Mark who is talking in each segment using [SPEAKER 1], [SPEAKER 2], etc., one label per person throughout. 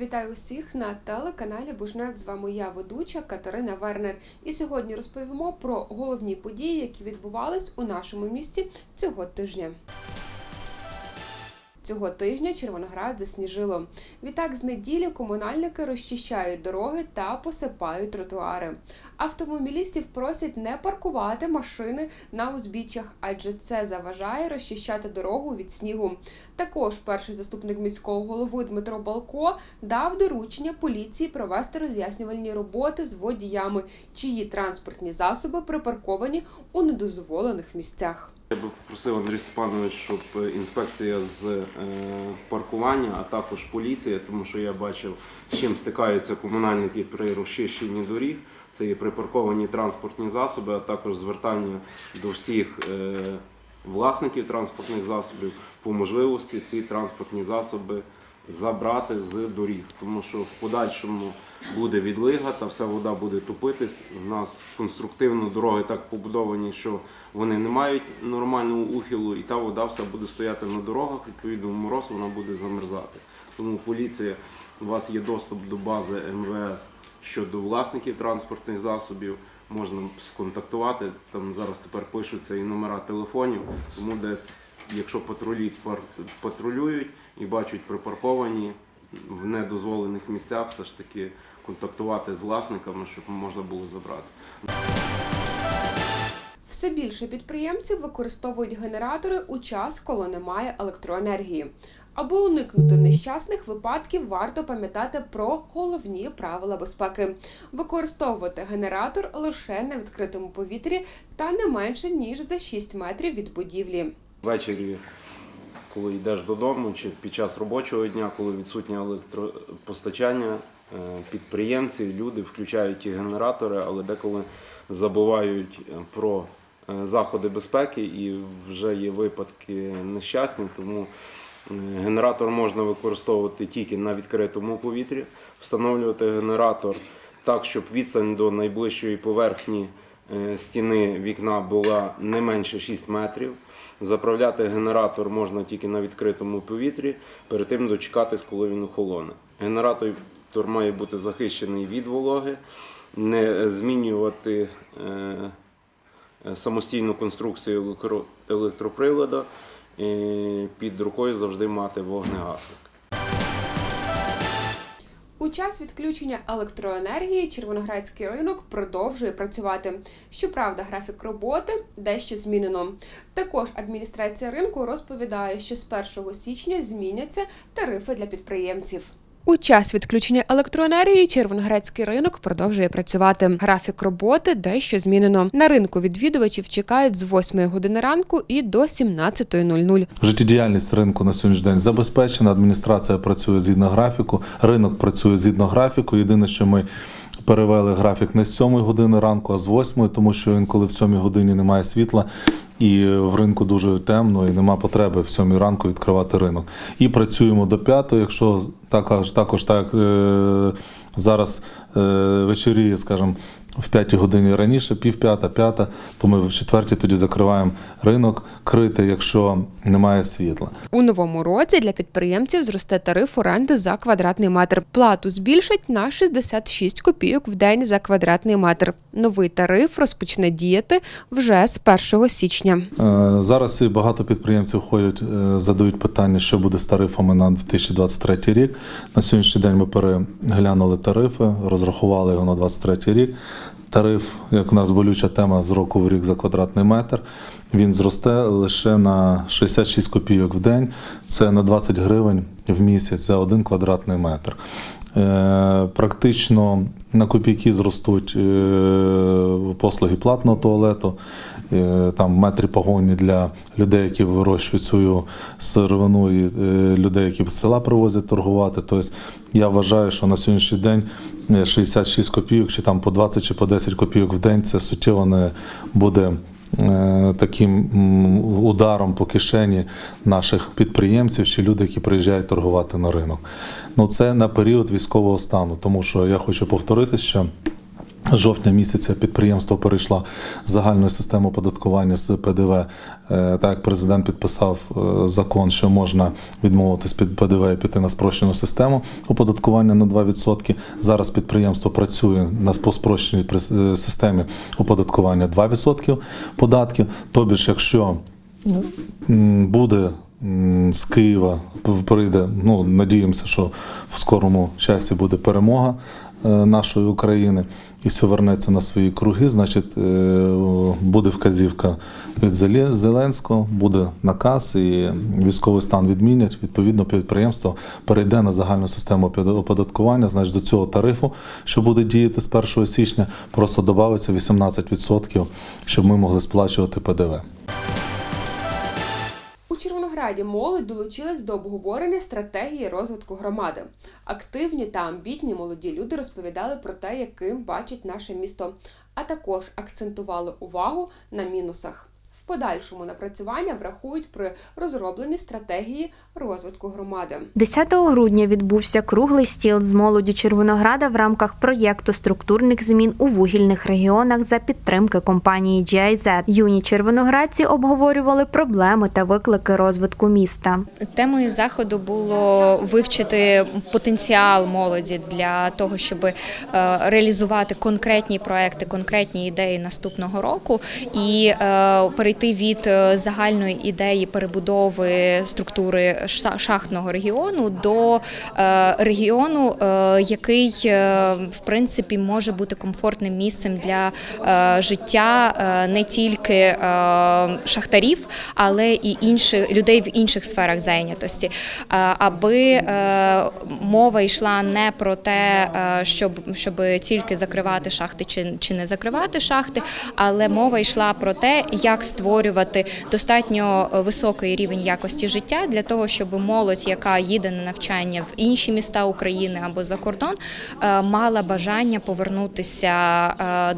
[SPEAKER 1] Вітаю усіх на телеканалі Бужнет. З вами я, ведуча Катерина Вернер. І сьогодні розповімо про головні події, які відбувались у нашому місті цього тижня. Цього тижня Червоноград засніжило. Відтак, з неділі комунальники розчищають дороги та посипають тротуари. Автомобілістів просять не паркувати машини на узбіччях, адже це заважає розчищати дорогу від снігу. Також перший заступник міського голови Дмитро Балко дав доручення поліції провести роз'яснювальні роботи з водіями, чиї транспортні засоби припарковані у недозволених місцях.
[SPEAKER 2] Я би попросив Андрій Степанович, щоб інспекція з е, паркування, а також поліція, тому що я бачив, з чим стикаються комунальники при розчищенні доріг. Це є припарковані транспортні засоби, а також звертання до всіх е, власників транспортних засобів по можливості ці транспортні засоби забрати з доріг, тому що в подальшому буде відлига та вся вода буде тупитись. У нас конструктивно дороги так побудовані, що вони не мають нормального ухилу, і та вода вся буде стояти на дорогах. Відповідно, в мороз вона буде замерзати. Тому поліція, у вас є доступ до бази МВС щодо власників транспортних засобів. Можна сконтактувати. Там зараз тепер пишуться і номера телефонів, тому десь, якщо патрулі патрулюють і бачать припарковані в недозволених місцях, все ж таки контактувати з власниками, щоб можна було забрати.
[SPEAKER 1] Все більше підприємців використовують генератори у час, коли немає електроенергії. Аби уникнути нещасних випадків, варто пам'ятати про головні правила безпеки: використовувати генератор лише на відкритому повітрі та не менше ніж за 6 метрів від будівлі.
[SPEAKER 2] Ввечері, коли йдеш додому, чи під час робочого дня, коли відсутнє електропостачання, підприємці, люди включають ті генератори, але деколи забувають е, про е, заходи безпеки і вже є випадки нещасні, тому е, генератор можна використовувати тільки на відкритому повітрі, встановлювати генератор так, щоб відстань до найближчої поверхні е, стіни вікна була не менше 6 метрів. Заправляти генератор можна тільки на відкритому повітрі, перед тим дочекатись, коли він охолоне. Генератор має бути захищений від вологи, не змінювати е, самостійну конструкцію електро- електропривода, е, під рукою завжди мати вогнегасник.
[SPEAKER 1] У час відключення електроенергії Червоноградський ринок продовжує працювати. Щоправда, графік роботи дещо змінено. Також адміністрація ринку розповідає, що з 1 січня зміняться тарифи для підприємців. У час відключення електроенергії Червоноградський ринок продовжує працювати. Графік роботи дещо змінено. На ринку відвідувачів чекають з 8 години ранку і до 17.00.
[SPEAKER 3] Життєдіяльність ринку на сьогоднішній день забезпечена. Адміністрація працює згідно графіку, ринок працює згідно графіку. Єдине, що ми перевели графік не з 7 години ранку, а з 8, тому що інколи в 7 годині немає світла. І в ринку дуже темно, і нема потреби в сьомій ранку відкривати ринок. І працюємо до п'ятої, якщо також, також так е, зараз е, вечоріє, скажімо, в 5 годині раніше, пів п'ята, п'ята, то ми в четвертій тоді закриваємо ринок крити, якщо немає світла.
[SPEAKER 1] У новому році для підприємців зросте тариф оренди за квадратний метр. Плату збільшать на 66 копійок в день за квадратний метр. Новий тариф розпочне діяти вже з 1 січня.
[SPEAKER 3] Е, Зараз і багато підприємців ходять, е, задають питання, що буде з тарифами на 2023 рік. На сьогоднішній день ми переглянули тарифи, розрахували його на 2023 рік. Тариф, як у нас болюча тема з року в рік за квадратний метр, він зросте лише на 66 копійок в день. Це на 20 гривень в місяць за один квадратний метр. Е, Практично на копійки зростуть е, послуги платного туалету, там метрі погоні для людей, які вирощують свою сировину, і е, людей, які з села привозять торгувати. Тобто я вважаю, що на сьогоднішній день е, 66 копійок, чи там по 20 чи по 10 копійок в день це суттєво не буде е, таким ударом по кишені наших підприємців чи людей, які приїжджають торгувати на ринок. Ну це на період військового стану, тому що я хочу повторити, що жовтня місяця підприємство перейшло з загальної системи оподаткування з ПДВ. Е, Так президент підписав е, закон, що можна відмовитись від ПДВ і піти на спрощену систему оподаткування на 2%. Зараз підприємство працює на спрощеній е, системі оподаткування 2% податків. Тобі ж, якщо буде з Києва прийде. Ну надіємося, що в скорому часі буде перемога нашої України і все вернеться на свої круги. Значить, е, буде вказівка від Зеленського, буде наказ і військовий стан відмінять. Відповідно, підприємство перейде на загальну систему оподаткування. Значить, до цього тарифу, що буде діяти з 1 січня, просто додається 18%, щоб ми могли сплачувати ПДВ.
[SPEAKER 1] Червонограді молодь долучилась до обговорення стратегії розвитку громади. Активні та амбітні молоді люди розповідали про те, яким бачать наше місто, а також акцентували увагу на мінусах. Подальшому напрацювання врахують при розробленні стратегії розвитку громади.
[SPEAKER 4] 10 грудня відбувся круглий стіл з молоддю Червонограда в рамках проєкту структурних змін у вугільних регіонах за підтримки компанії GIZ. Юні червоноградці обговорювали проблеми та виклики розвитку міста.
[SPEAKER 5] Темою заходу було вивчити потенціал молоді для того, щоб е, реалізувати конкретні проекти, конкретні ідеї наступного року і е, перейти від е, загальної ідеї перебудови структури ша- шахтного регіону до е, регіону, е, який в принципі може бути комфортним місцем для життя не тільки шахтарів, але і інших людей в інших сферах зайнятості, аби мова йшла не про те, щоб, щоб тільки закривати шахти чи, чи не закривати шахти, але мова йшла про те, як створювати достатньо високий рівень якості життя для того, щоб молодь, яка їде на навчання в інші міста України або за кордон, е, мала бажання повернутися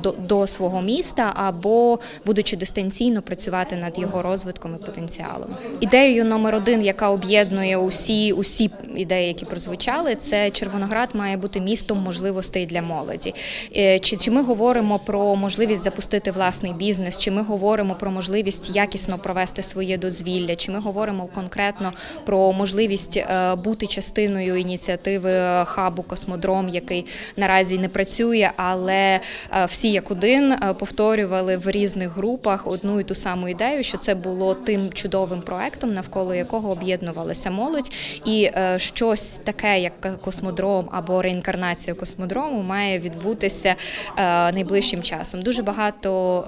[SPEAKER 5] е, до, свого міста або будучи дистанційно працювати над його розвитком і потенціалом. Ідеєю номер один, яка об'єднує усі, усі ідеї, які прозвучали, це Червоноград має бути містом можливостей для молоді. Е, Чи, чи ми говоримо про можливість запустити власний бізнес, чи ми говоримо про можливість якісно провести своє дозвілля, чи ми говоримо конкретно про можливість е, бути частиною ініціативи хабу Космодром, який наразі не працює, але е, всі як один е, повторювали в різних групах одну і ту саму ідею, що це було тим чудовим проектом, навколо якого об'єднувалася молодь, і е, щось таке, як космодром або реінкарнація космодрому, має відбутися е, найближчим часом. Дуже багато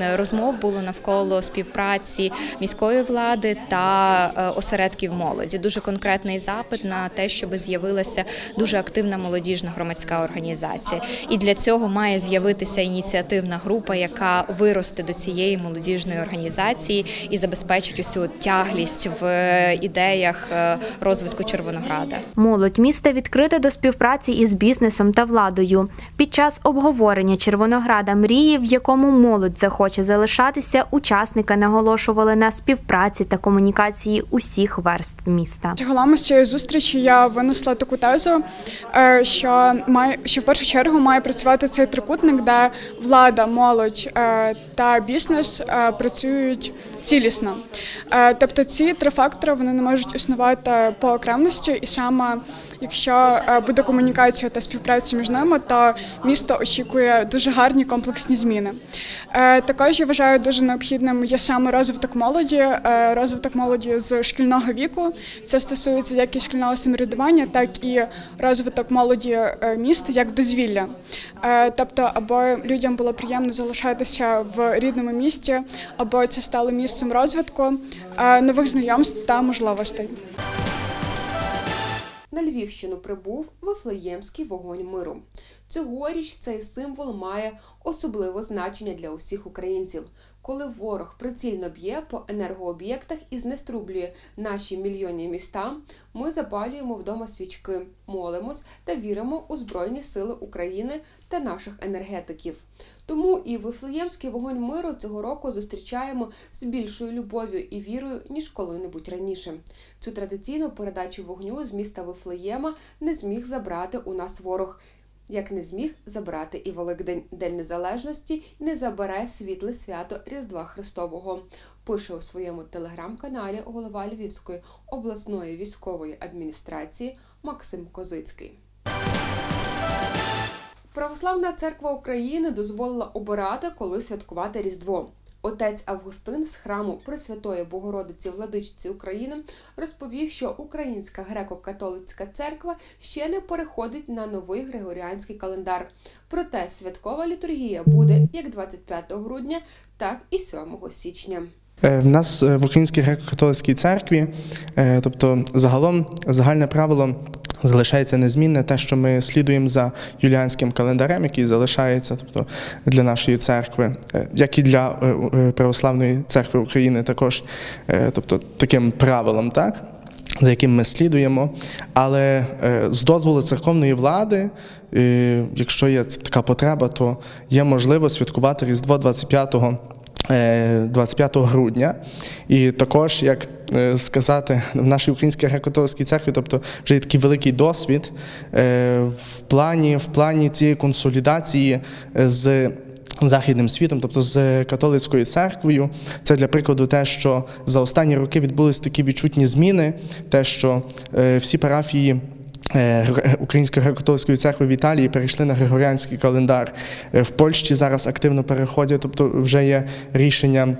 [SPEAKER 5] е, розмов було навколо співпраці міської влади та е, осередків молоді. Дуже конкретний запит на те, щоб з'явилася дуже активна молодіжна громадська організація. І для цього має з'явитися ініціативна група, яка виросте до цієї молодіжної організації і забезпечить усю тяглість в е, ідеях е, розвитку Червонограда.
[SPEAKER 4] Молодь міста відкрита до співпраці із бізнесом та владою. Під час обговорення Червонограда мрії, в якому молодь захоче залишатися, учасники наголошували на співпраці та комунікації усіх верств міста.
[SPEAKER 6] Загалом з цієї зустрічі я винесла таку тезу, е, що має що в першу чергу має працювати цей трикутник, де влада, молодь е, та бізнес е, працюють цілісно. Тобто ці три фактори вони не можуть існувати по окремості, і саме якщо е, буде комунікація та співпраця між ними, то місто очікує дуже гарні комплексні зміни. Е, Також я вважаю дуже необхідним є саме розвиток молоді, е, розвиток молоді з шкільного віку. Це стосується як і шкільного самоврядування, так і розвиток молоді міст як дозвілля. Тобто, або людям було приємно залишатися в рідному місті, або це стало місцем розвитку, нових знайомств та можливостей.
[SPEAKER 1] На Львівщину прибув Вифлеємський вогонь миру. Цьогоріч цей символ має особливе значення для усіх українців. Коли ворог прицільно б'є по енергооб'єктах і знеструблює наші мільйонні міста, ми запалюємо вдома свічки, молимось та віримо у Збройні Сили України та наших енергетиків. Тому і Вифлеємський вогонь миру цього року зустрічаємо з більшою любов'ю і вірою, ніж коли-небудь раніше. Цю традиційну передачу вогню з міста Вифлеєма не зміг забрати у нас ворог. Як не зміг забрати і Великдень День Незалежності, і не забере світле свято Різдва Христового. Пише у своєму телеграм-каналі голова Львівської обласної військової адміністрації Максим Козицький. Православна церква України дозволила обирати, коли святкувати Різдво. Отець Августин з храму Пресвятої Богородиці Владичці України розповів, що Українська греко-католицька церква ще не переходить на новий григоріанський календар. Проте святкова літургія буде як 25 грудня, так і 7 січня.
[SPEAKER 7] Е, В нас е, в Українській греко-католицькій церкві, е, тобто загалом загальне правило залишається незмінне, те, що ми слідуємо за юліанським календарем, який залишається тобто, для нашої церкви, е, як і для е, е, Православної церкви України, також тобто, таким правилом, так? За яким ми слідуємо, але з дозволу церковної влади, якщо є така потреба, то є можливо святкувати Різдво 25 е, 25 грудня. І також, як сказати, в нашій українській греко-католицькій церкві, тобто вже є такий великий досвід е, в плані, в плані цієї консолідації е, з. Західним світом, тобто з католицькою церквою, це для прикладу те, що за останні роки відбулись такі відчутні зміни, те, що е, всі парафії е, Української греко-католицької церкви в Італії перейшли на григоріанський календар. Е, В Польщі зараз активно переходять, тобто вже є рішення.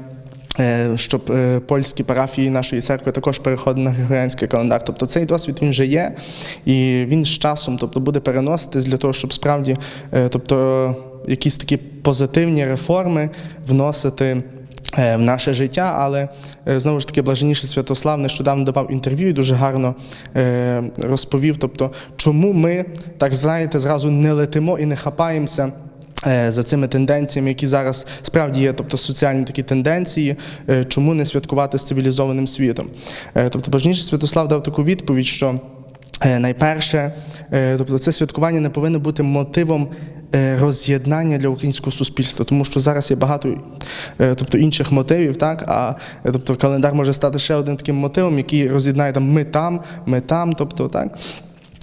[SPEAKER 7] Е, Щоб е, польські парафії нашої церкви також переходили на григоріанський календар. Тобто цей досвід він вже є, і він з часом тобто, буде переноситись для того, щоб справді е, тобто, якісь такі позитивні реформи вносити в наше життя, але знову ж таки блаженніший Святослав нещодавно давав інтерв'ю і дуже гарно розповів, тобто, чому ми так знаєте, зразу не летимо і не хапаємося. Е, За цими тенденціями, які зараз справді є, тобто соціальні такі тенденції, е, чому не святкувати з цивілізованим світом? Е, Тобто, Божніший Святослав дав таку відповідь, що найперше, тобто це святкування не повинно бути мотивом роз'єднання для українського суспільства, тому що зараз є багато тобто, інших мотивів, так, а тобто, календар може стати ще одним таким мотивом, який роз'єднає там ми там, ми там, тобто так.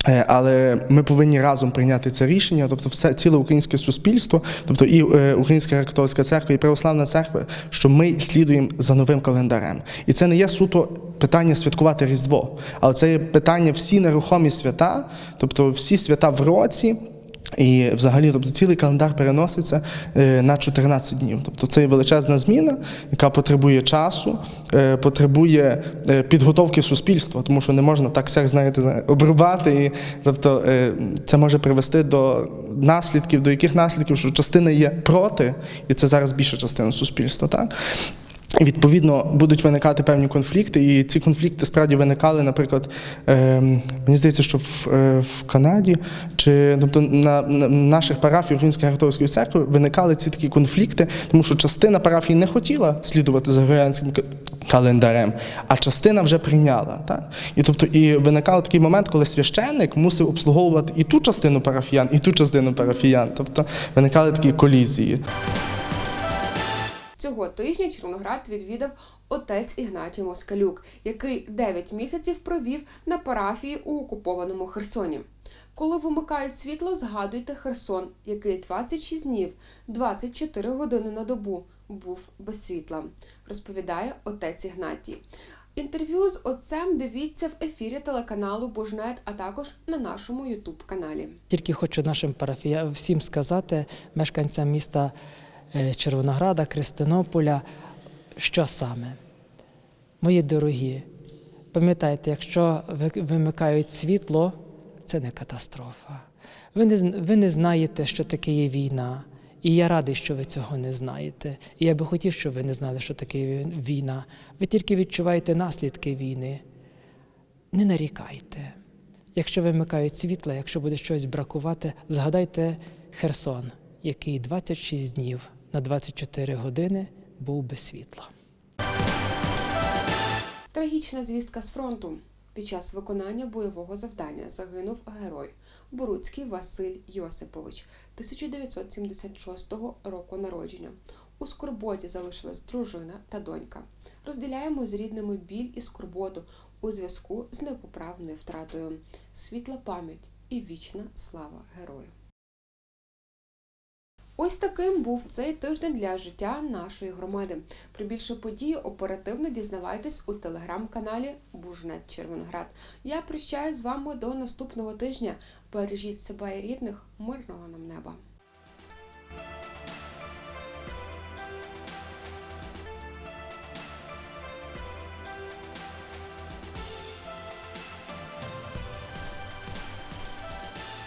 [SPEAKER 7] Е, Але ми повинні разом прийняти це рішення, тобто все ціле українське суспільство, тобто і е, Українська католицька церква, і Православна церква, що ми слідуємо за новим календарем. І це не є суто питання святкувати Різдво, але це є питання всі нерухомі свята, тобто всі свята в році. І взагалі, тобто цілий календар переноситься е, на 14 днів. Тобто це є величезна зміна, яка потребує часу, е, потребує е, підготовки суспільства, тому що не можна так всяк, знаєте, обрубати. І, тобто це може привести до наслідків, до яких наслідків, що частина є проти, і це зараз більша частина суспільства. Так? Відповідно будуть виникати певні конфлікти, і ці конфлікти справді виникали, наприклад, е, мені здається, що в, е, в Канаді чи тобто на, на наших парафій Української католицької церкви виникали ці такі конфлікти, тому що частина парафій не хотіла слідувати за григоріанським календарем, а частина вже прийняла. Так? І тобто і виникав такий момент, коли священник мусив обслуговувати і ту частину парафіян, і ту частину парафіян. Тобто виникали такі колізії.
[SPEAKER 1] Цього тижня Червоноград відвідав отець Ігнатій Москалюк, який 9 місяців провів на парафії у окупованому Херсоні. Коли вимикають світло, згадуйте Херсон, який 26 днів, 24 години на добу був без світла, розповідає отець Ігнатій. Інтерв'ю з отцем дивіться в ефірі телеканалу Божнет, а також на нашому Ютуб каналі.
[SPEAKER 8] Тільки хочу нашим парафіям всім сказати, мешканцям міста Червонограда, Кристинополя, що саме. Мої дорогі, пам'ятайте, якщо ви- вимикають світло, це не катастрофа. Ви не, ви не знаєте, що таке є війна. І я радий, що ви цього не знаєте. І я би хотів, щоб ви не знали, що таке війна. Ви тільки відчуваєте наслідки війни. Не нарікайте. Якщо вимикають світла, якщо буде щось бракувати, згадайте Херсон, який 26 днів на 24 години був без світла.
[SPEAKER 1] Трагічна звістка з фронту. Під час виконання бойового завдання загинув герой Буруцький Василь Йосипович 1976 року народження. У скорботі залишилась дружина та донька. Розділяємо з рідними біль і скорботу у зв'язку з непоправною втратою. Світла пам'ять і вічна слава герою. Ось таким був цей тиждень для життя нашої громади. Про більше подій оперативно дізнавайтесь у телеграм-каналі Бужнет Червоноград. Я прощаюсь з вами до наступного тижня. Бережіть себе і рідних, мирного нам неба.